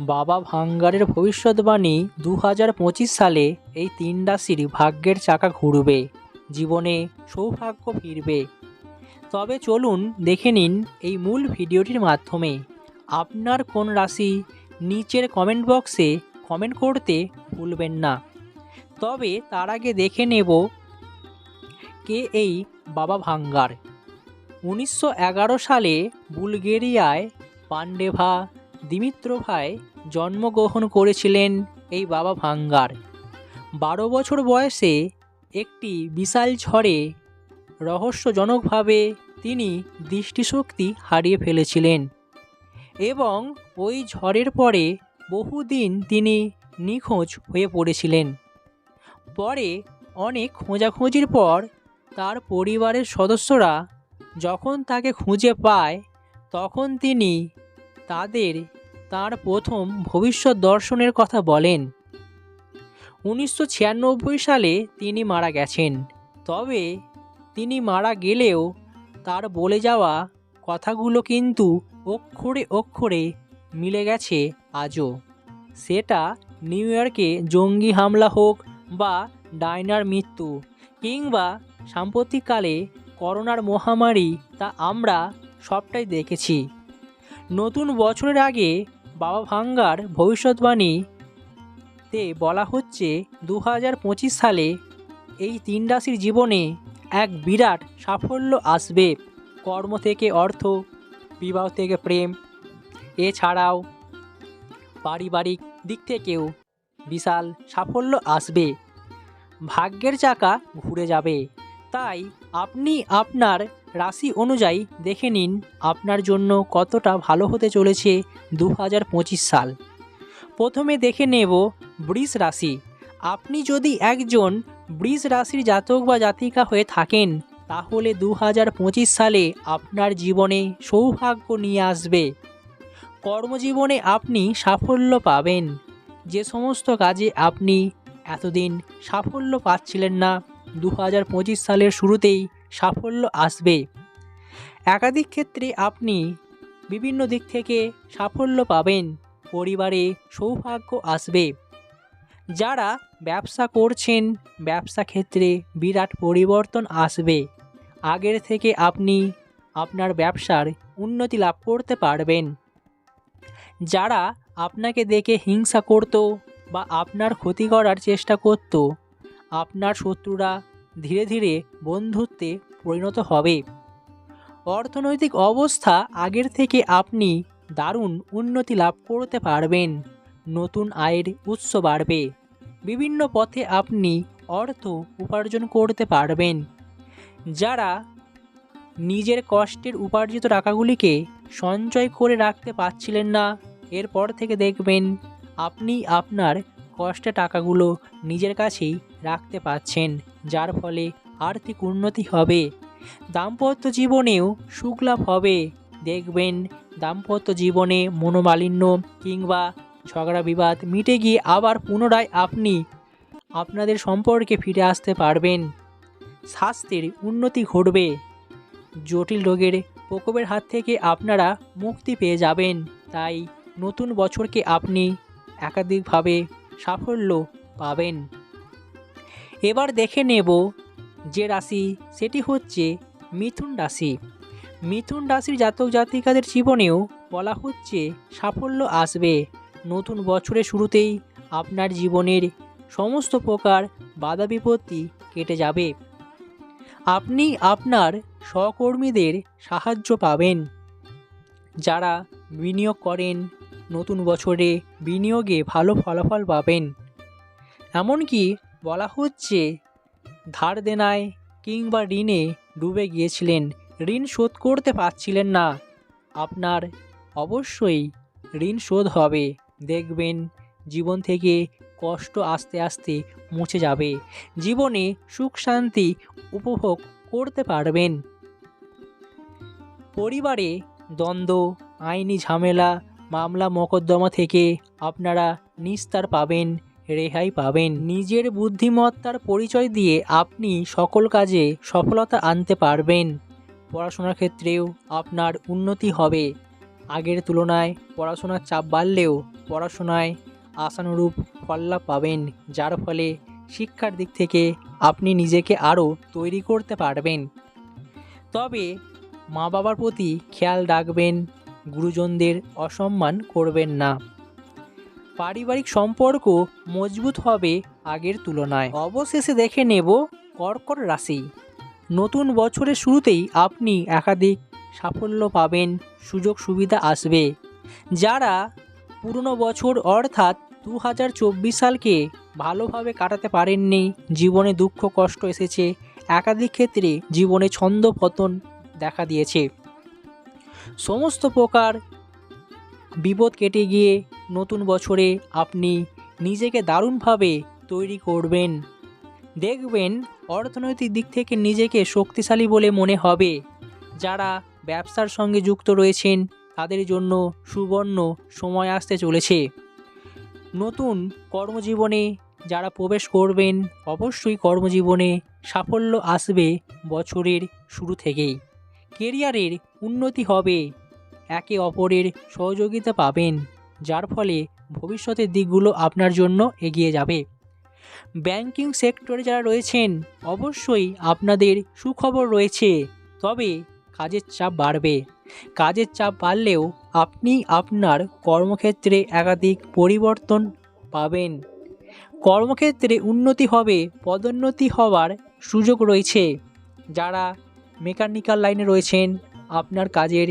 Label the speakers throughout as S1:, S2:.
S1: বাবা ভাঙ্গারের ভবিষ্যৎবাণী দু হাজার পঁচিশ সালে এই তিন রাশির ভাগ্যের চাকা ঘুরবে। জীবনে সৌভাগ্য ফিরবে। তবে চলুন দেখে নিন এই মূল ভিডিওটির মাধ্যমে। আপনার কোন রাশি নিচের কমেন্ট বক্সে কমেন্ট করতে ভুলবেন না। তবে তার আগে দেখে নেব কে এই বাবা ভাঙ্গার। উনিশশো এগারো সালে বুলগেরিয়ায় পান্ডেভা দিমিত্রভাই জন্মগ্রহণ করেছিলেন এই বাবা ভাঙ্গার। বারো বছর বয়সে একটি বিশাল ঝড়ে রহস্যজনকভাবে তিনি দৃষ্টিশক্তি হারিয়ে ফেলেছিলেন এবং ওই ঝড়ের পরে বহুদিন তিনি নিখোঁজ হয়ে পড়েছিলেন। পরে অনেক খোঁজাখুঁজির পর তার পরিবারের সদস্যরা যখন তাকে খুঁজে পায়, তখন তিনি তাদের তার প্রথম ভবিষ্যৎ দর্শনের কথা বলেন। উনিশশো ছিয়ানব্বই সালে তিনি মারা গেছেন। তবে তিনি মারা গেলেও তার বলে যাওয়া কথাগুলো কিন্তু অক্ষরে অক্ষরে মিলে গেছে আজও। সেটা নিউ ইয়র্কে জঙ্গি হামলা হোক বা ডাইনার মৃত্যু কিংবা সাম্প্রতিককালে করোনার মহামারী, তা আমরা সবটাই দেখেছি। নতুন বছরের আগে বাবা ভাঙ্গার ভবিষ্যৎবাণীতে বলা হচ্ছে দু হাজার পঁচিশ সালে এই তিন রাশির জীবনে এক বিরাট সাফল্য আসবে। কর্ম থেকে অর্থ, বিবাহ থেকে প্রেম, এছাড়াও পারিবারিক দিক থেকেও বিশাল সাফল্য আসবে। ভাগ্যের চাকা ঘুরে যাবে। তাই আপনি আপনার রাশি অনুযায়ী দেখে নিন আপনার জন্য কতটা ভালো হতে চলেছে দু হাজার পঁচিশ সাল। প্রথমে দেখে নেব বৃষ রাশি। আপনি যদি একজন বৃষ রাশির জাতক বা জাতিকা হয়ে থাকেন, তাহলে দু হাজার পঁচিশ সালে আপনার জীবনে সৌভাগ্য নিয়ে আসবে। কর্মজীবনে আপনি সাফল্য পাবেন। যে সমস্ত কাজে আপনি এতদিন সাফল্য পাচ্ছিলেন না দু হাজার পঁচিশ সালের শুরুতেই সাফল্য আসবে। একাধিক ক্ষেত্রে আপনি বিভিন্ন দিক থেকে সাফল্য পাবেন। পরিবারে সৌভাগ্য আসবে। যারা ব্যবসা করছেন, ব্যবসা ক্ষেত্রে বিরাট পরিবর্তন আসবে। আগের থেকে আপনি আপনার ব্যবসার উন্নতি লাভ করতে পারবেন। যারা আপনাকে দেখে হিংসা করত বা আপনার ক্ষতি করার চেষ্টা করত, আপনার শত্রুরা ধীরে ধীরে বন্ধুত্বে পরিণত হবে। অর্থনৈতিক অবস্থা আগের থেকে আপনি দারুণ উন্নতি লাভ করতে পারবেন। নতুন আয়ের উৎস বাড়বে। বিভিন্ন পথে আপনি অর্থ উপার্জন করতে পারবেন। যারা নিজের কষ্টের উপার্জিত টাকাগুলিকে সঞ্চয় করে রাখতে পারছিলেন না, এরপর থেকে দেখবেন আপনি আপনার কষ্টের টাকাগুলো নিজের কাছেই রাখতে পাচ্ছেন যার ফলে আর্থিক উন্নতি হবে। দাম্পত্য জীবনেও সুখলাভ হবে। দেখবেন, দাম্পত্য জীবনে মনোমালিন্য কিংবা ঝগড়া বিবাদ মিটে গিয়ে আবার পুনরায় আপনি আপনাদের সম্পর্কে ফিরে আসতে পারবেন। স্বাস্থ্যের উন্নতি ঘটবে। জটিল রোগের প্রকোপের হাত থেকে আপনারা মুক্তি পেয়ে যাবেন। তাই নতুন বছরকে আপনি একাধিকভাবে সাফল্য পাবেন। এবার দেখে নেব যে রাশি সেটি হচ্ছে মিথুন রাশি। মিথুন রাশির জাতক জাতিকাদের জীবনেও বলা হচ্ছে সাফল্য আসবে। নতুন বছরের শুরুতেই আপনার জীবনের সমস্ত প্রকার বাধা বিপত্তি কেটে যাবে। আপনি আপনার সহকর্মীদের সাহায্য পাবেন। যারা বিনিয়োগ করেন, নতুন বছরে বিনিয়োগে ভালো ফলাফল পাবেন। এমনকি বলা হচ্ছে, ধার দেনায় কিংবা ঋণে ডুবে গিয়েছিলেন, ঋণ শোধ করতে পারছিলেন না। আপনার অবশ্যই ঋণ শোধ হবে। দেখবেন, জীবন থেকে কষ্ট আস্তে আস্তে মুছে যাবে। জীবনে সুখ শান্তি উপভোগ করতে পারবেন। পরিবারে দ্বন্দ্ব, আইনি ঝামেলা মামলা মোকদ্দমা থেকে আপনারা নিস্তার পাবেন। রেহাই পাবেন। নিজের বুদ্ধিমত্তার পরিচয় দিয়ে আপনি সকল কাজে সফলতা আনতে পারবেন। পড়াশোনার ক্ষেত্রেও আপনার উন্নতি হবে। আগের তুলনায় পড়াশোনার চাপ বাড়লেও পড়াশোনায় আশানুরূপ ফললাভ পাবেন, যার ফলে শিক্ষার দিক থেকে আপনি নিজেকে আরও তৈরি করতে পারবেন। তবে মা বাবার প্রতি খেয়াল রাখবেন, গুরুজনদের অসম্মান করবেন না। পারিবারিক সম্পর্ক মজবুত হবে আগের তুলনায়। অবশেষে দেখে নেব কর্কট রাশি। নতুন বছরের শুরুতেই আপনি একাধিক সাফল্য পাবেন, সুযোগ সুবিধা আসবে। যারা পুরনো বছর অর্থাৎ দু হাজার চব্বিশ সালকে ভালোভাবে কাটাতে পারেননি, জীবনে দুঃখ, কষ্ট এসেছে, একাধিক ক্ষেত্রে জীবনে ছন্দ পতন দেখা দিয়েছে। সমস্ত প্রকার বিপদ কেটে গিয়ে নতুন বছরে আপনি নিজেকে দারুণভাবে তৈরি করবেন। দেখবেন অর্থনৈতিক দিক থেকে নিজেকে শক্তিশালী বলে মনে হবে। যারা ব্যবসার সঙ্গে যুক্ত রয়েছেন, তাদের জন্য সুবর্ণ সময় আসতে চলেছে। নতুন কর্মজীবনে যারা প্রবেশ করবেন, অবশ্যই কর্মজীবনে সাফল্য আসবে বছরের শুরু থেকেই। কেরিয়ারের উন্নতি হবে, একে অপরের সহযোগিতা পাবেন। যার ফলে ভবিষ্যতের দিকগুলো আপনার জন্য এগিয়ে যাবে। ব্যাংকিং সেক্টরে যারা রয়েছেন, অবশ্যই আপনাদের সুখবর রয়েছে। তবে কাজের চাপ বাড়বে। কাজের চাপ বাড়লেও আপনি আপনার কর্মক্ষেত্রে একাধিক পরিবর্তন পাবেন। কর্মক্ষেত্রে উন্নতি হবে, পদোন্নতি হওয়ার সুযোগ রয়েছে। যারা মেকানিক্যাল লাইনে রয়েছেন, আপনার কাজের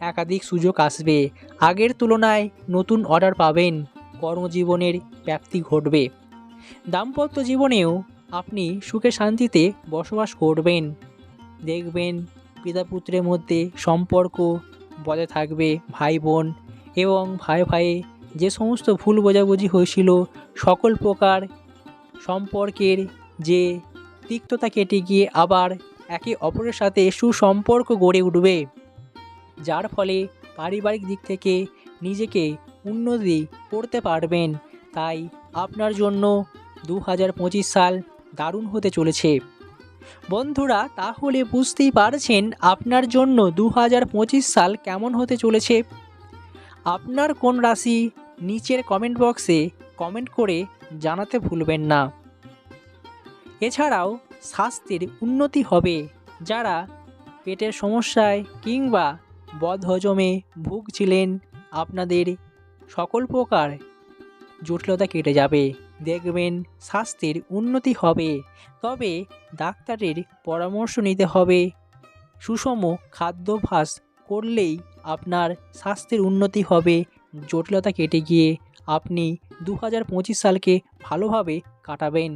S1: একাধিক সুযোগ আসবে। আগের তুলনায় নতুন অর্ডার পাবেন। কর্মজীবনের ব্যাপ্তি ঘটবে। দাম্পত্য জীবনেও আপনি সুখে শান্তিতে বসবাস করবেন। দেখবেন পিতা পুত্রের মধ্যে সম্পর্ক বজায় থাকবে ভাই বোন এবং ভাই ভাইয়ে যে সমস্ত ভুল বোঝাবুঝি হয়েছিল, সকল প্রকার সম্পর্কের যে তিক্ততা কেটে গিয়ে আবার একে অপরের সাথে সুসম্পর্ক গড়ে উঠবে। যার ফলে পারিবারিক দিক থেকে নিজেকে উন্নতি করতে পারবেন। তাই আপনার জন্য দু হাজার পঁচিশ সাল দারুণ হতে চলেছে। বন্ধুরা, তাহলে বুঝতেই পারছেন আপনার জন্য দু হাজার পঁচিশ সাল কেমন হতে চলেছে। আপনার কোন রাশি নিচের কমেন্ট বক্সে কমেন্ট করে জানাতে ভুলবেন না। এছাড়াও, স্বাস্থ্যের উন্নতি হবে। যারা পেটের সমস্যায় কিংবা বদহজমে ভুগছিলেন আপনাদের সকল প্রকার। জটিলতা কেটে যাবে, দেখবেন স্বাস্থ্যের উন্নতি হবে, তবে ডাক্তারের পরামর্শ নিতে হবে। সুষম খাদ্যাভ্যাস করলেই আপনার স্বাস্থ্যের উন্নতি হবে। জটিলতা কেটে গিয়ে আপনি দু হাজার পঁচিশ সালকে ভালোভাবে কাটাবেন।